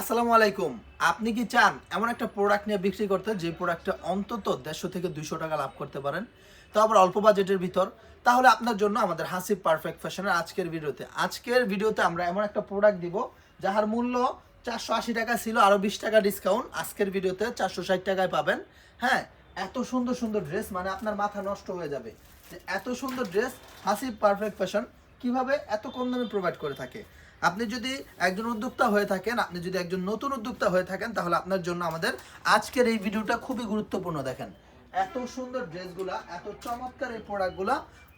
আসসালামু আলাইকুম। আপনি কি চান এমন একটা প্রোডাক্ট নিয়ে বিক্রি করতে যে প্রোডাক্টটা অন্তত দেড়শো থেকে দুইশো টাকা লাভ করতে পারেন? তো আবার অল্প বাজেটের ভিতর। তাহলে আপনার জন্য আমাদের হাসিব পারফেক্ট ফ্যাশনের আজকের ভিডিওতে। আজকের ভিডিওতে আমরা এমন একটা প্রোডাক্ট দিব যাহার মূল্য চারশো আশি টাকা ছিল আরও বিশ টাকা ডিসকাউন্ট আজকের ভিডিওতে চারশো ষাট টাকায় পাবেন। হ্যাঁ এত সুন্দর সুন্দর ড্রেস মানে আপনার মাথা নষ্ট হয়ে যাবে। যে এত সুন্দর ড্রেস হাসিব পারফেক্ট ফ্যাশন কীভাবে এত কম দামে প্রোভাইড করে থাকে? আপনি যদি একজন উদ্যোক্তা হয়ে থাকেন, আপনি যদি একজন নতুন উদ্যোক্তা হয়ে থাকেন, তাহলে আপনার জন্য আমাদের আজকের এই ভিডিওটা খুবই গুরুত্বপূর্ণ দেখেন। এত সুন্দর ড্রেসগুলা, এত চমৎকার এই প্রোডাক্টগুলা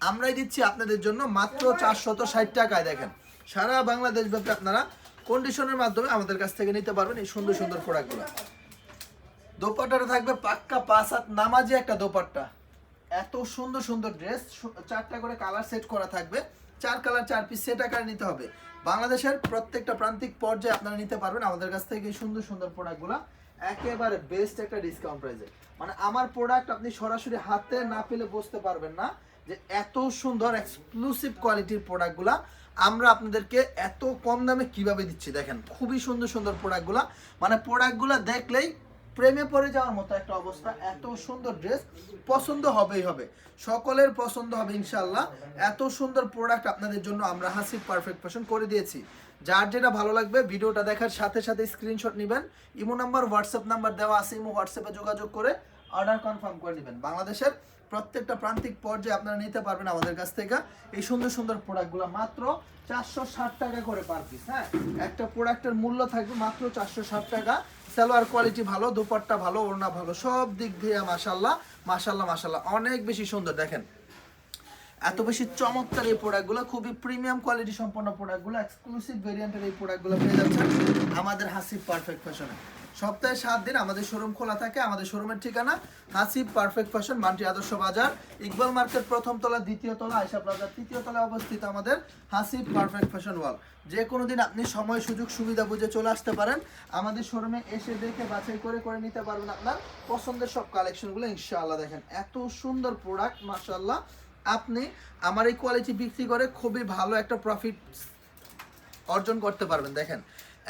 আমরাই দিচ্ছি আপনাদের জন্য মাত্র চারশত ষাট টাকায় দেখেন। সারা বাংলাদেশ ব্যাপী আপনারা কন্ডিশনের মাধ্যমে আমাদের কাছ থেকে নিতে পারবেন এই সুন্দর সুন্দর প্রোডাক্টগুলো। দোপাট্টাটা থাকবে পাক্কা পাঁচ হাত নামাজি একটা দোপাট্টা। এত সুন্দর সুন্দর ড্রেস চারটা করে কালার সেট করা থাকবে। চার কালার চার পিস সেট আকারে নিতে হবে? বাংলাদেশের প্রত্যেকটা প্রান্তিক পর্যায়ে আপনারা নিতে পারবেন আমাদের কাছ থেকে সুন্দর সুন্দর প্রোডাক্টগুলো একেবারে বেস্ট একটা ডিসকাউন্ট প্রাইসে মানে আমার প্রোডাক্ট আপনি সরাসরি হাতে না পেলে বুঝতে পারবেন না যে এত সুন্দর এক্সক্লুসিভ কোয়ালিটির প্রোডাক্টগুলা আমরা আপনাদেরকে এত কম দামে কীভাবে দিচ্ছি দেখেন। খুবই সুন্দর সুন্দর প্রোডাক্টগুলা মানে প্রোডাক্টগুলো দেখলেই প্রেমে পড়ে যাওয়ার মতো একটা অবস্থা, এত সুন্দর ড্রেস পছন্দ হবেই হবে। সকলের পছন্দ হবে ইনশাল্লাহ এত সুন্দর প্রোডাক্ট আপনাদের জন্য আমরা হাসি পারফেক্ট ফ্যাশন করে দিয়েছি। যার যেটা ভালো লাগবে, ভিডিওটা দেখার সাথে সাথে স্ক্রিনশট নেবেন। ইমো নাম্বার হোয়াটসঅ্যাপ নাম্বার দেওয়া আছে, ইমো হোয়াটসঅ্যাপে যোগাযোগ করে অর্ডার কনফার্ম করে নেবেন। বাংলাদেশের প্রত্যেকটা প্রান্তিক পর্যায়ে আপনারা নিতে পারবেন আমাদের কাছ থেকে। এই সুন্দর সুন্দর প্রোডাক্টগুলো মাত্র চারশো ষাট টাকা করে পার পিস হ্যাঁ? একটা প্রোডাক্টের মূল্য থাকবে মাত্র চারশো ষাট টাকা। সালোয়ার কোয়ালিটি ভালো, দুপাট্টা ভালো, ওড়না ভালো, সব দিক দিয়ে মাসাল্লাহ মাসাল্লাহ মাসাল্লাহ অনেক বেশি সুন্দর, দেখেন। এত বেশি চমৎকার এই প্রোডাক্টগুলো, খুবই প্রিমিয়াম কোয়ালিটি সম্পন্ন প্রোডাক্টগুলো এক্সক্লুসিভ ভেরিয়েন্টের এই প্রোডাক্টগুলো পেয়ে যাচ্ছেন আমাদের হাসি পারফেক্ট ফ্যাশনে সপ্তাহে সাত দিন আমাদের শোরুম খোলা থাকে, আমাদের শোরুমের ঠিকানা হাসিব পারফেক্ট ফ্যাশন মান্টি আদর্শ বাজার, ইকবাল মার্কেট প্রথম তলা, দ্বিতীয় তলা আয়সা প্লাজার তৃতীয় তলায় অবস্থিত আমাদের হাসিব পারফেক্ট ফ্যাশন ওয়াল যে কোনো দিন আপনি সময়, সুযোগ, সুবিধা বুঝে চলে আসতে পারেন। আমাদের শোরুমে এসে দেখে বাছাই করে করে নিতে পারবেন আপনার পছন্দের সব কালেকশনগুলো ইনশাআল্লাহ দেখেন। এত সুন্দর প্রোডাক্ট মাশাআল্লাহ। আপনি আমার এই কোয়ালিটি বিক্রি করে খুবই ভালো একটা প্রফিট অর্জন করতে পারবেন, দেখেন।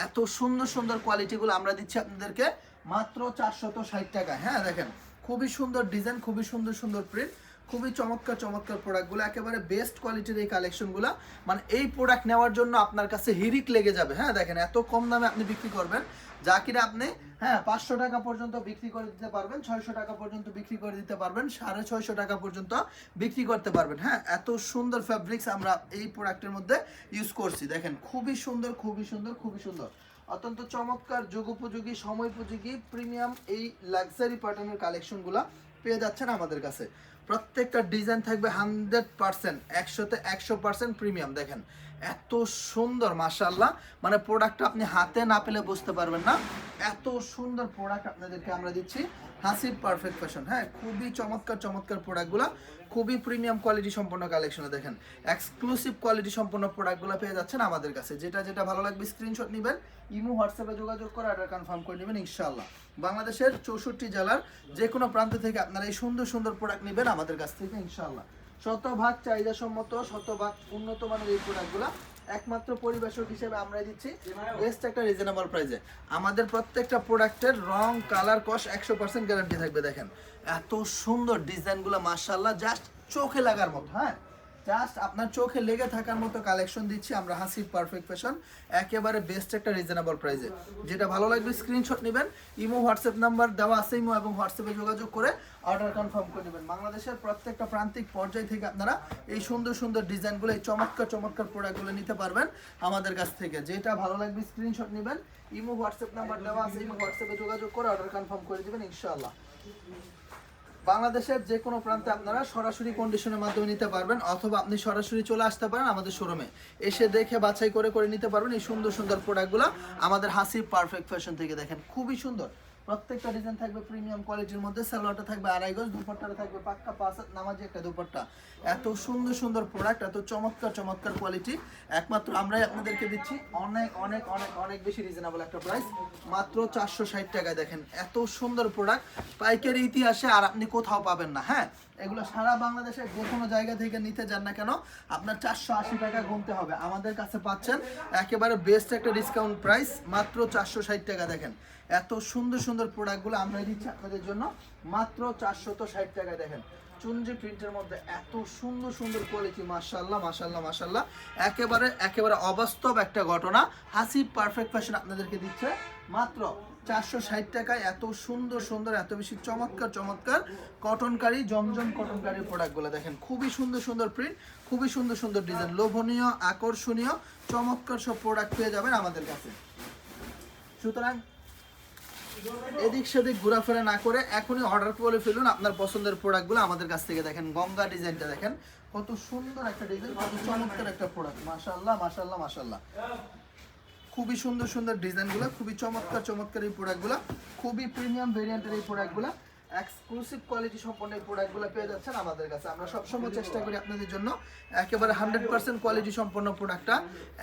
এত সুন্দর সুন্দর কোয়ালিটিগুলো আমরা দিচ্ছি আপনাদেরকে। মাত্র চারশত ষাট টাকা হ্যাঁ দেখেন। খুবই সুন্দর ডিজাইন খুবই সুন্দর সুন্দর প্রিন্ট খুবই চমৎকার চমৎকার প্রোডাক্টগুলো একেবারে বেস্ট কোয়ালিটির এই কালেকশনগুলো মানে এই প্রোডাক্ট নেওয়ার জন্য আপনার কাছে হিরিক লেগে যাবে। হ্যাঁ দেখেন, এত কম দামে আপনি বিক্রি করবেন। যা কিনা আপনি হ্যাঁ পাঁচশো টাকা পর্যন্ত বিক্রি করে দিতে পারবেন, ছয়শো টাকা পর্যন্ত বিক্রি করে দিতে পারবেন, সাড়ে ছয়শো টাকা পর্যন্ত বিক্রি করতে পারবেন। হ্যাঁ এত সুন্দর ফ্যাব্রিক্স আমরা এই প্রোডাক্টের মধ্যে ইউজ করছি। দেখেন, খুবই সুন্দর খুবই সুন্দর খুবই সুন্দর। অত্যন্ত চমৎকার, যুগোপযোগী, সময়োপযোগী প্রিমিয়াম এই লাক্সারি প্যাটার্নের কালেকশনগুলো পেয়ে যাচ্ছেন আমাদের কাছে। প্রত্যেকটা ডিজাইন থাকবে হান্ড্রেড পার্সেন্ট একশোতে একশো পার্সেন্ট প্রিমিয়াম দেখেন। এত সুন্দর মাশাল্লাহ মানে প্রোডাক্টটা আপনি হাতে না পেলে বুঝতে পারবেন না। এত সুন্দর প্রোডাক্ট আপনাদেরকে আমরা দিচ্ছি। হাসিব পারফেক্ট ফ্যাশন হ্যাঁ? খুবই চমৎকার চমৎকার প্রোডাক্টগুলো খুবই প্রিমিয়াম কোয়ালিটি সম্পন্ন কালেকশনে দেখেন। এক্সক্লুসিভ কোয়ালিটি সম্পন্ন প্রোডাক্টগুলো পেয়ে যাচ্ছেন আমাদের কাছে। যেটা যেটা ভালো লাগবে স্ক্রিনশট নেবেন। ইমো, হোয়াটসঅ্যাপে যোগাযোগ করে অর্ডার কনফার্ম করে নেবেন ইনশাল্লাহ বাংলাদেশের চৌষট্টি জেলার যে কোনো প্রান্ত থেকে আপনারা এই সুন্দর সুন্দর প্রোডাক্ট নেবেন আমাদের কাছ থেকে, ইনশাআল্লাহ। শতভাগ চাহিদা সম্মত শতভাগ উন্নত মানের এই প্রোডাক্টগুলো একমাত্র পরিবেশক হিসেবে আমরা দিচ্ছি। বেস্ট একটা রিজনেবল প্রাইসে আমাদের প্রত্যেকটা প্রোডাক্টের রং কালার কস্ট একশো পার্সেন্ট গ্যারান্টি থাকবে, দেখেন। এত সুন্দর ডিজাইনগুলো মার্শাল্লাহ জাস্ট চোখে লাগার মতো হ্যাঁ? জাস্ট আপনার চোখে লেগে থাকার মতো কালেকশন দিচ্ছি আমরা হাসির পারফেক্ট ফ্যাশন একেবারে বেস্ট একটা রিজনেবল প্রাইসে যেটা ভালো লাগবে স্ক্রিনশট নেবেন, ইমো হোয়াটসঅ্যাপ নাম্বার দেওয়া আছে ইমো এবং হোয়াটসঅ্যাপে যোগাযোগ করে অর্ডার কনফার্ম করে নেবেন। বাংলাদেশের প্রত্যেকটা প্রান্তিক পর্যায় থেকে আপনারা এই সুন্দর সুন্দর ডিজাইনগুলো এই চমৎকার চমৎকার প্রোডাক্টগুলো নিতে পারবেন আমাদের কাছ থেকে। যেটা ভালো লাগবে স্ক্রিনশট নেবেন, ইমো হোয়াটসঅ্যাপ নাম্বার দেওয়া আছে, ইমো হোয়াটসঅ্যাপে যোগাযোগ করে অর্ডার কনফার্ম করে দেবেন, ইনশাআল্লাহ। বাংলাদেশের যে কোনো প্রান্তে আপনারা সরাসরি কন্ডিশনের মাধ্যমে নিতে পারবেন, অথবা আপনি সরাসরি চলে আসতে পারেন আমাদের শোরুমে এসে দেখে বাছাই করে করে নিতে পারবেন এই সুন্দর সুন্দর প্রোডাক্টগুলো আমাদের হাসি পারফেক্ট ফ্যাশন থেকে দেখেন, খুবই সুন্দর। প্রত্যেকটা ডিজাইন থাকবে প্রিমিয়াম কোয়ালিটির মধ্যে, সালোয়ারটা থাকবে আড়াই গজ, দুপাট্টাটা থাকবে পাক্কা পাঁচ নামাজি একটা দুপাট্টা। এত সুন্দর সুন্দর প্রোডাক্ট এত চমৎকার চমৎকার কোয়ালিটি একমাত্র আমরাই আপনাদেরকে দিচ্ছি, অনেক অনেক অনেক অনেক বেশি রিজনেবল একটা প্রাইস মাত্র চারশো ষাট টাকায় দেখেন, এত সুন্দর প্রোডাক্ট পাইকারি ইতিহাসে আর আপনি কোথাও পাবেন না হ্যাঁ? এগুলো সারা বাংলাদেশের যে কোনো জায়গা থেকে নিতে যান না কেন, আপনার চারশো আশি টাকা গুনতে হবে। আমাদের কাছে পাচ্ছেন একেবারে বেস্ট একটা ডিসকাউন্ট প্রাইস মাত্র চারশো ষাট টাকা। দেখেন, এত সুন্দর সুন্দর প্রোডাক্টগুলো আমরা দিচ্ছি আপনাদের জন্য, মাত্র চারশত ষাট টাকা। দেখেন চুনজি প্রিন্টের মধ্যে এত সুন্দর সুন্দর কোয়ালিটি মাশাল্লাহ মাশাল্লাহ মাশাল্লাহ একেবারে একেবারে অবাস্তব একটা ঘটনা। হাসি পারফেক্ট ফ্যাশন আপনাদেরকে দিচ্ছে, মাত্র চারশো ষাট টাকায় এত সুন্দর সুন্দর, এত বেশি চমৎকার চমৎকার কটনকারি, জমজম কটনকারি প্রোডাক্টগুলো দেখেন। খুবই সুন্দর সুন্দর প্রিন্ট খুবই সুন্দর সুন্দর ডিজাইন লোভনীয়, আকর্ষণীয়, চমৎকার সব প্রোডাক্ট পেয়ে যাবেন আমাদের কাছে। সুতরাং এদিক সেদিক ঘোরাফেরা না করে এখনই অর্ডার করে ফেলুন আপনার পছন্দের প্রোডাক্টগুলো আমাদের কাছ থেকে দেখেন। গঙ্গা ডিজাইনটা দেখেন। কত সুন্দর একটা ডিজাইন কত চমৎকার একটা প্রোডাক্ট মাশাল্লাহ মাশাল্লাহ মাশাল্লাহ খুবই সুন্দর সুন্দর ডিজাইনগুলো, খুবই চমৎকার চমৎকার এই প্রোডাক্টগুলো খুবই প্রিমিয়াম ভেরিয়েন্টের এই প্রোডাক্টগুলো এক্সক্লুসিভ কোয়ালিটি সম্পন্ন এই প্রোডাক্টগুলো পেয়ে যাচ্ছেন আমাদের কাছে। আমরা সবসময় চেষ্টা করি আপনাদের জন্য একেবারে হান্ড্রেড পার্সেন্ট কোয়ালিটি সম্পন্ন প্রোডাক্টটা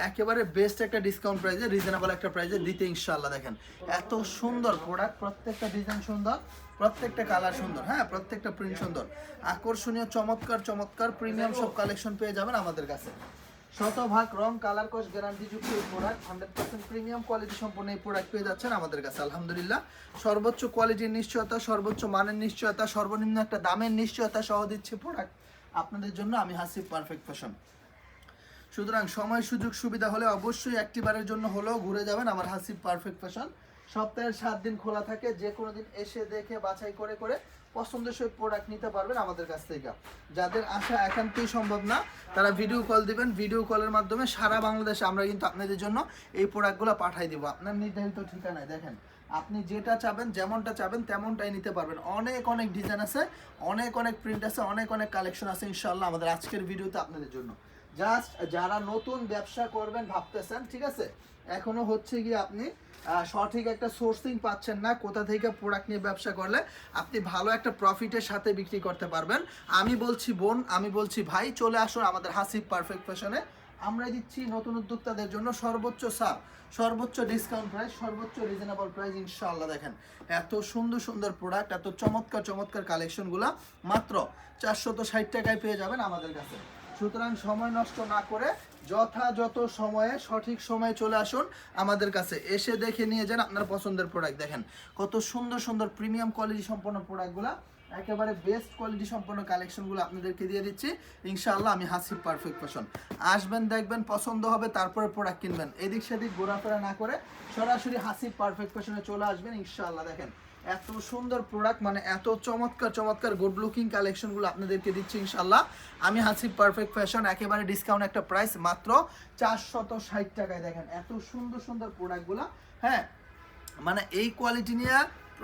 একেবারে বেস্ট একটা ডিসকাউন্ট প্রাইসে রিজনেবল একটা প্রাইসে দিতে ইনশাল্লাহ দেখেন। এত সুন্দর প্রোডাক্ট প্রত্যেকটা ডিজাইন সুন্দর, প্রত্যেকটা কালার সুন্দর হ্যাঁ প্রত্যেকটা প্রিন্ট সুন্দর। আকর্ষণীয়, চমৎকার চমৎকার প্রিমিয়াম সব কালেকশন পেয়ে যাবেন আমাদের কাছে। শতভাগ রং, কালার কোশ গ্যারান্টি যুক্ত এই product hundred percent premium quality সম্পন্ন এই প্রোডাক্ট পেয়ে যাচ্ছেন আমাদের কাছে, আলহামদুলিল্লাহ। সর্বোচ্চ কোয়ালিটির নিশ্চয়তা, সর্বোচ্চ মানের নিশ্চয়তা, সর্বনিম্ন একটা দামের নিশ্চয়তা সহ দিচ্ছে প্রোডাক্ট আপনাদের জন্য, আমি হাসিব পারফেক্ট ফ্যাশন সুতরাং সময়, সুযোগ, সুবিধা হলে অবশ্যই একটিবারের জন্য হলেও ঘুরে যাবেন আমার হাসিব পারফেক্ট ফ্যাশন সপ্তাহের সাত দিন খোলা থাকে, যে কোনো দিন এসে দেখে বাছাই করে করে পছন্দসই প্রোডাক্ট নিতে পারবেন আমাদের কাছ থেকে। যাদের আসা একান্তই সম্ভব না, তারা ভিডিও কল দিবেন। ভিডিও কলের মাধ্যমে সারা বাংলাদেশে আমরা কিন্তু আপনাদের জন্য এই প্রোডাক্টগুলো পাঠাই দেবো। আপনার নির্ধারিত ঠিকানায় দেখেন, আপনি যেটা চাবেন, যেমনটা চাবেন, তেমনটাই নিতে পারবেন। অনেক অনেক ডিজাইন আছে, অনেক অনেক প্রিন্ট আছে, অনেক অনেক কালেকশন আছে ইনশাল্লাহ আমাদের আজকের ভিডিওতে আপনাদের জন্য। জাস্ট যারা নতুন ব্যবসা করবেন ভাবতেছেন, ঠিক আছে? এখনও হচ্ছে কি আপনি সঠিক একটা সোর্সিং পাচ্ছেন না, কোথা থেকে প্রোডাক্ট নিয়ে ব্যবসা করলে আপনি ভালো একটা প্রফিটের সাথে বিক্রি করতে পারবেন। আমি বলছি বোন, আমি বলছি ভাই, চলে আসুন আমাদের হাসিব পারফেক্ট ফ্যাশনে আমরা দিচ্ছি নতুন উদ্যোক্তাদের জন্য সর্বোচ্চ সাপ সর্বোচ্চ ডিসকাউন্ট প্রাইস সর্বোচ্চ রিজনেবল প্রাইস ইনশাআল্লাহ দেখেন। এত সুন্দর সুন্দর প্রোডাক্ট এত চমৎকার চমৎকার কালেকশনগুলো মাত্র চারশত ষাট টাকায় পেয়ে যাবেন আমাদের কাছে। সুতরাং সময় নষ্ট না করে যথাযথ সময়ে, সঠিক সময়ে চলে আসুন আমাদের কাছে। এসে দেখে নিয়ে যান আপনার পছন্দের প্রোডাক্ট দেখেন, কত সুন্দর সুন্দর প্রিমিয়াম কোয়ালিটি সম্পন্ন প্রোডাক্টগুলো একেবারে বেস্ট কোয়ালিটি সম্পন্ন কালেকশনগুলো আপনাদেরকে দিয়ে দিচ্ছি। ইনশাআল্লাহ আমি হাসিব পারফেক্ট ফ্যাশন আসবেন, দেখবেন, পছন্দ হবে, তারপরে প্রোডাক্ট কিনবেন। এদিক সেদিক ঘোরাফেরা না করে সরাসরি হাসিব পারফেক্ট ফ্যাশনে চলে আসবেন, ইনশাআল্লাহ। দেখেন, এত সুন্দর প্রোডাক্ট মানে এত চমৎকার চমৎকার গুড লুকিং কালেকশনগুলো আপনাদেরকে দিচ্ছি ইনশাল্লাহ আমি হাসিব পারফেক্ট ফ্যাশন একেবারে ডিসকাউন্ট একটা প্রাইস মাত্র চারশত ষাট টাকায়। দেখেন, এত সুন্দর সুন্দর প্রোডাক্টগুলো হ্যাঁ? মানে এই কোয়ালিটি নিয়ে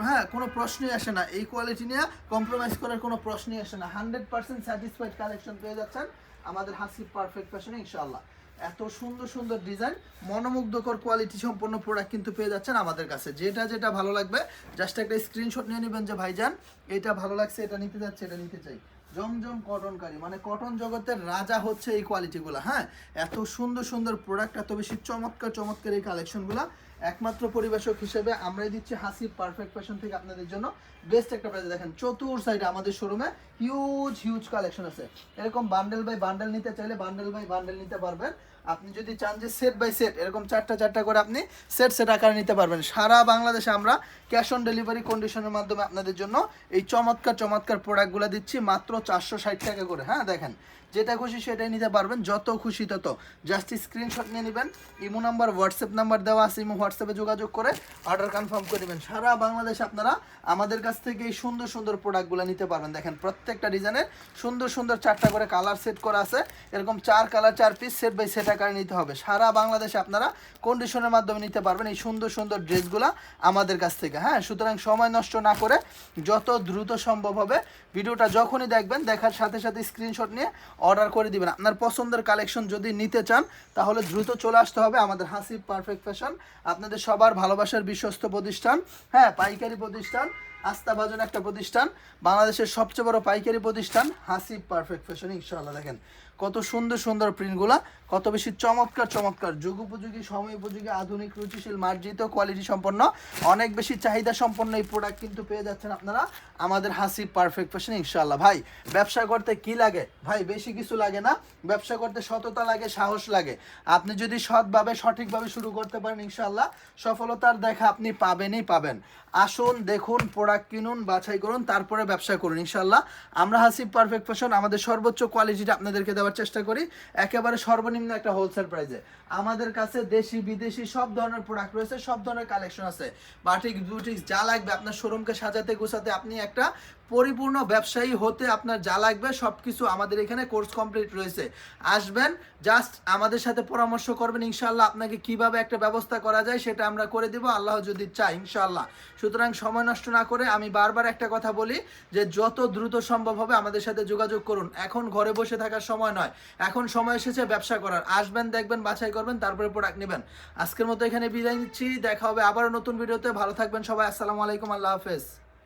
হ্যাঁ কোনো প্রশ্নই আসে না। এই কোয়ালিটি নিয়ে কম্প্রোমাইজ করার কোনো প্রশ্নই আসে না। হান্ড্রেড পার্সেন্ট স্যাটিসফাইড কালেকশন পেয়ে যাচ্ছেন আমাদের হাসি পারফেক্ট ফ্যাশনে ইনশাল্লাহ এত সুন্দর সুন্দর ডিজাইন মনোমুগ্ধকর কোয়ালিটি সম্পন্ন প্রোডাক্ট কিন্তু পেয়ে যাচ্ছেন আমাদের কাছে। যেটা যেটা ভালো লাগবে জাস্ট একটা স্ক্রিনশট নিয়ে নেবেন যে, ভাইজান, এটা ভালো লাগছে, এটা নিতে যাচ্ছে, এটা নিতে চাই। জমজম কটনকারী। মানে কটন জগতের রাজা হচ্ছে এই কোয়ালিটিগুলো হ্যাঁ? এত সুন্দর সুন্দর প্রোডাক্ট এত বেশি চমৎকার চমৎকার এই কালেকশনগুলো একমাত্র পরিবেশক হিসেবে আমরাই দিচ্ছি হাসি পারফেক্ট ফ্যাশন থেকে আপনাদের জন্য। বেস্ট একটা প্রাইস দেখেন, চতুর সাইডে আমাদের শোরুমে হিউজ হিউজ কালেকশন আছে। এরকম বান্ডেল বাই বান্ডেল নিতে চাইলে বান্ডেল বাই বান্ডেল নিতে পারবেন। আপনি যদি চান যে সেট বাই সেট এরকম চারটা চারটা করে আপনি সেট সেট আকারে নিতে পারবেন। সারা বাংলাদেশে আমরা ক্যাশ অন ডেলিভারি কন্ডিশনের মাধ্যমে আপনাদের জন্য এই চমৎকার চমৎকার প্রোডাক্টগুলো দিচ্ছি মাত্র চারশো ষাট টাকা করে। হ্যাঁ দেখেন। যেটা খুশি সেটাই নিতে পারবেন, যত খুশি তত। জাস্ট স্ক্রিনশট নিয়ে নেবেন, ইমো নাম্বার হোয়াটসঅ্যাপ নাম্বার দেওয়া আছে, ইমো হোয়াটসঅ্যাপে যোগাযোগ করে অর্ডার কনফার্ম করে নেবেন। সারা বাংলাদেশে আপনারা আমাদের কাছ থেকে এই সুন্দর সুন্দর প্রোডাক্টগুলো নিতে পারবেন। দেখেন প্রত্যেকটা ডিজাইনের সুন্দর সুন্দর চারটা করে কালার সেট করা আছে। এরকম চার কালার চার পিস সেট বাই সেট আকারে নিতে হবে। সারা বাংলাদেশে আপনারা কন্ডিশনের মাধ্যমে নিতে পারবেন এই সুন্দর সুন্দর ড্রেসগুলো আমাদের কাছ থেকে। হ্যাঁ সুতরাং সময় নষ্ট না করে যত দ্রুত সম্ভব হবে ভিডিওটা যখনই দেখবেন, দেখার সাথে সাথে স্ক্রিনশট নিয়ে অর্ডার করে দিবেন। আপনার পছন্দের কালেকশন যদি নিতে চান, তাহলে দ্রুত চলে আসতে হবে আমাদের হাসি পারফেক্ট ফ্যাশন আপনাদের সবার ভালোবাসার বিশ্বস্ত প্রতিষ্ঠান হ্যাঁ পাইকারি প্রতিষ্ঠান আস্থাভাজন একটা প্রতিষ্ঠান, বাংলাদেশের সবচেয়ে বড় পাইকারি প্রতিষ্ঠান, হাসিব পারফেক্ট ফ্যাশন ইনশাআল্লাহ। দেখেন, কত সুন্দর সুন্দর প্রিন্টগুলা কত বেশি চমৎকার চমৎকার। যুগ উপযোগী, সময় উপযোগী, আধুনিক, রুচিশীল, মার্জিত কোয়ালিটি সম্পন্ন, অনেক বেশি চাহিদা সম্পন্ন এই প্রোডাক্ট কিন্তু পেয়ে যাচ্ছেন আপনারা আমাদের হাসিব পারফেক্ট ফ্যাশন ইনশাআল্লাহ। ভাই, ব্যবসা করতে কি লাগে? ভাই, বেশি কিছু লাগে না। ব্যবসা করতে সততা লাগে, সাহস লাগে। আপনি যদি সৎভাবে, সঠিকভাবে শুরু করতে পারেন, ইনশাআল্লাহ, সফলতার দেখা আপনি পাবেনই পাবেন। আসুন, দেখুন প্রোডাক্ট কিনুন, বাছাই করুন, তারপরে ব্যবসা করুন ইনশাল্লাহ আমরা হাসিব পারফেক্ট ফ্যাশন আমাদের সর্বোচ্চ কোয়ালিটিটা আপনাদেরকে দেওয়ার চেষ্টা করি। একেবারে সর্বনিম্ন একটা হোলসেল প্রাইসে আমাদের কাছে দেশি, বিদেশি সব ধরনের প্রোডাক্ট রয়েছে, সব ধরনের কালেকশন আছে। বাটিক বিউটিক যা লাগবে আপনার শোরুমকে সাজাতে, গোছাতে আপনি একটা পরিপূর্ণ ব্যবসায়ী হতে আপনার যা লাগবে সব কিছু আমাদের এখানে কোর্স কমপ্লিট রয়েছে। আসবেন জাস্ট আমাদের সাথে পরামর্শ করবেন ইনশাল্লাহ আপনাকে কীভাবে একটা ব্যবস্থা করা যায়, সেটা আমরা করে দিব, আল্লাহ যদি চাই ইনশাল্লাহ সুতরাং সময় নষ্ট না করে আমি বারবার একটা কথা বলি, যে যত দ্রুত সম্ভব হবে আমাদের সাথে যোগাযোগ করুন। এখন ঘরে বসে থাকার সময় নয়, এখন সময় এসেছে ব্যবসা করার। আসবেন, দেখবেন, বাছাই করবেন, তারপরে প্রোডাক্ট নেবেন। আজকের মতো এখানে বিদায় নিচ্ছি, দেখা হবে আবারও নতুন ভিডিওতে ভালো থাকবেন সবাই, আসসালামু আলাইকুম, আল্লাহ হাফেজ।